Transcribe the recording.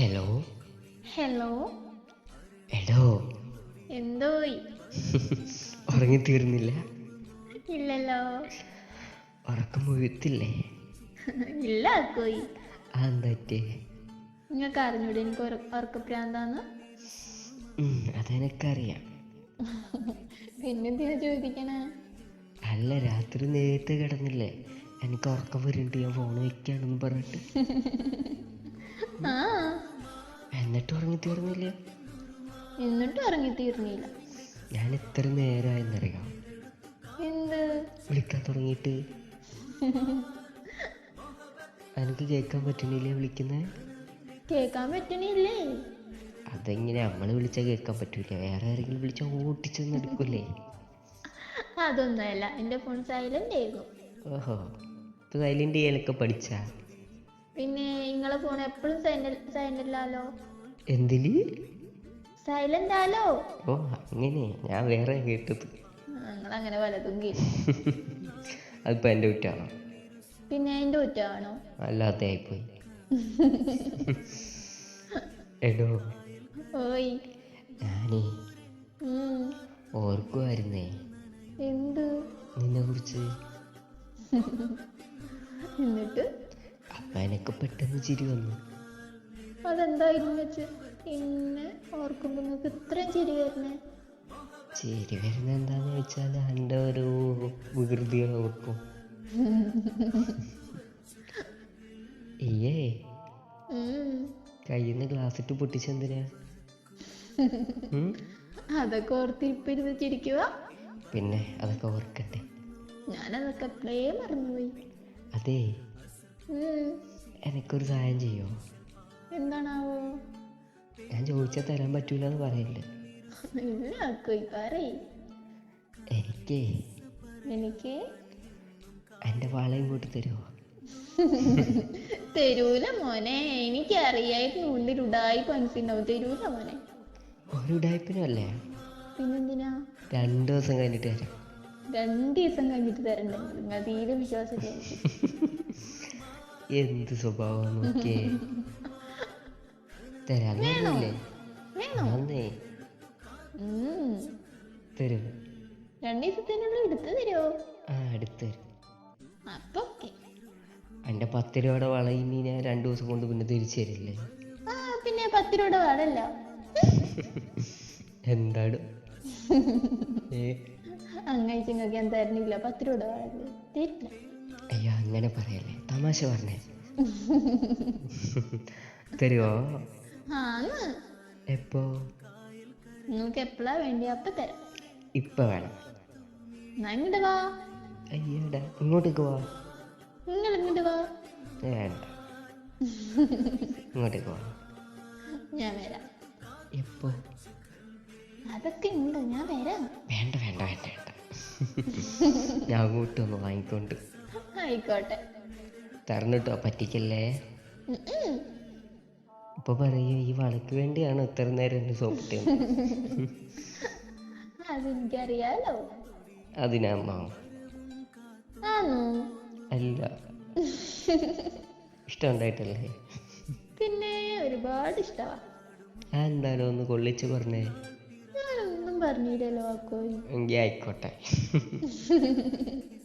Hello hello എടോ എന്തോയി? ഉറങ്ങിത്തീർന്നില്ല. ഇല്ലല്ലോ. ഉറക്കം മുഴുത്തില്ലേ ഇല്ല പറ്റിയേ? നിങ്ങൾക്ക് അറിഞ്ഞൂടെ എനിക്ക് ഉറ- ഉറക്കപ്രാന്താന്ന് അതെനിക്കറിയാം. പിന്നെന്തിനാ ചോദിക്കണേ? അല്ല രാത്രി നേരത്തെ കിടന്നില്ലേ. എനിക്ക് ഉറക്കം വരുന്നുണ്ട് ഞാൻ ഫോൺ വെക്കാണെന്ന് പറഞ്ഞിട്ട്. ആ എന്നിട്ട് ഉറങ്ങിത്തീർന്നില്ല എന്നിട്ടും ഇറങ്ങി തീർന്നില്ല. ഞാൻ എത്ര നേരമായെന്നറിയാം എന്ത്? വിളിക്കാൻ തുടങ്ങിയിട്ട്. എനിക്ക് കേൾക്കാൻ പറ്റണില്ലേ വിളിക്കുന്നത് കേൾക്കാൻ പറ്റണില്ലേ? അതെങ്ങനെ നമ്മൾ വിളിച്ചാൽ കേൾക്കാൻ പറ്റൂല? വേറെ ആരെങ്കിലും വിളിച്ചാൽ ഓട്ടിച്ചെന്ന് എടുക്കൂലേ അതൊന്നുമല്ല. എന്റെ ഫോൺ സൈലന്റ് ആയിരുന്നു. ഓഹോ. സൈലന്റ് ചെയ്യാനൊക്കെ പഠിച്ചാ? പിന്നെ നിങ്ങളെ ഫോൺ എപ്പോഴും സൈലന്റ് അല്ലാലോ എന്തിൽ? സൈലന്റ് ആലോ ഓ അങ്ങനെ. ഞാൻ വേറെ കേട്ടത്. നിങ്ങൾ അങ്ങനെ പലതും കേട്ടു അതിപ്പോ എന്റെ കുറ്റാണോ? പിന്നെ എന്റെ കുറ്റാണോ? അല്ലാതെ ആയിപ്പോയി എടോ. ഓയ്. ഞാനേ. ഓർക്കുമായിരുന്നേ എന്ത്? നിന്നെ കുറിച്ച് എന്നിട്ട്? അപ്പനൊക്കെ പെട്ടെന്ന് ചിരി വന്നു. അതെന്തായിരുന്നു വെച്ച്? പിന്നെ ഓർക്കുമ്പോ നിങ്ങൾക്ക് ഇത്രയും ചിരി വരുന്നേ. ചിരി വരുന്ന എന്താന്ന് വെച്ചാൽ എന്റെ ഒരു വികൃതികൾ ഓർക്കും. കയ്യിൽ നിന്ന് ഗ്ലാസ് ഇട്ട് പൊട്ടിച്ചെന്തിനാ? അതൊക്കെ ഓർത്തിരിപ്പിരുന്ന് ചിരിക്കുക പിന്നെ അതൊക്കെ ഓർക്കട്ടെ. ഞാനതൊക്കെ എപ്പോഴേ മറന്നുപോയി. അതെ. എനിക്കൊരു സഹായം ചെയ്യോ? എന്താണാവോ? ഞാൻ ചോദിച്ചാൽ തരാൻ പറ്റൂല എന്ന് പറയില്ലേ എനിക്ക്. എനിക്കേ? എന്റെ വള ഇങ്ങോട്ട് തരുമോ തരൂല മോനെ എനിക്ക് അറിയായിരുന്നു ഉള്ളിൽ ഉടായി മനസ്സിണ്ടാവും തരൂല മോനെ. ഒരു ഉടായ്പിനും അല്ലേ? പിന്നെന്തിനാ? രണ്ടു ദിവസം കഴിഞ്ഞിട്ട് തരാം. രണ്ട് ദിവസം കഴിഞ്ഞിട്ട് തരണ്ടേ? നിങ്ങൾ തീരെ വിശ്വാസമില്ല എന്ത് സ്വഭാവം നോക്കിയേ. തരാം അങ്ങനെയല്ലേ വേണോ? അന്നേ ഉം. തരും. രണ്ട് ദിവസത്തിനുള്ളിൽ എടുത്തു തരുമോ ആ അടുത്ത് തരും. അപ്പൊ ഓക്കെ. എന്റെ പത്ത് രൂപയുടെ വള ഇനി ഞാൻ രണ്ട് ദിവസം കൊണ്ട് പിന്നെ തിരിച്ചു തരില്ലേ? ആ പിന്നെ പത്ത് രൂപയുടെ പാടല്ല എന്താണ്? ഏ? അങ്ങനെ നിങ്ങൾക്ക് ഞാൻ തരുന്നില്ല പത്ത് രൂപയുടെ പാടല്ലേ തരില്ല. അയ്യോ അങ്ങനെ പറയല്ലേ. തമാശ പറഞ്ഞേ. തരുമോ ആന്ന് എപ്പോ? നിങ്ങൾക്ക് എപ്പോഴാ വേണ്ടി അപ്പൊ തരാം. ഇപ്പൊ വേണം. എന്നാ ഇങ്ങോട്ട് വാ. അയ്യടാ ഇങ്ങോട്ടേക്ക് വാ. നിങ്ങൾ ഇങ്ങോട്ട് വാ. വേണ്ട. ഇങ്ങോട്ടേക്ക് വാ. ഞാൻ വരാം. എപ്പോ? അതൊക്കെ ഉണ്ട് ഞാൻ വരാം. വേണ്ട വേണ്ട വേണ്ട വേണ്ട. ഞാൻ അങ്ങോട്ട് ഒന്ന് വാങ്ങിക്കൊണ്ട്. ആയിക്കോട്ടെ. തരണിട്ടോ പറ്റിക്കല്ലേ? ഉം ഉം. ഈ വളക്ക് വേണ്ടിയാണ് ഇത്ര നേരം എന്നെ സോപ്പിട്ടത് അതെനിക്കറിയാലോ അതിനമ്മ അല്ല. ഇഷ്ടമുണ്ടായിട്ടല്ലേ പിന്നെ ഒരുപാട് ഇഷ്ടമാ ആ എന്തായാലും ഒന്ന് കൊള്ളിച്ച് പറഞ്ഞേ. ഞാനൊന്നും പറഞ്ഞില്ലല്ലോ ആയിക്കോട്ടെ.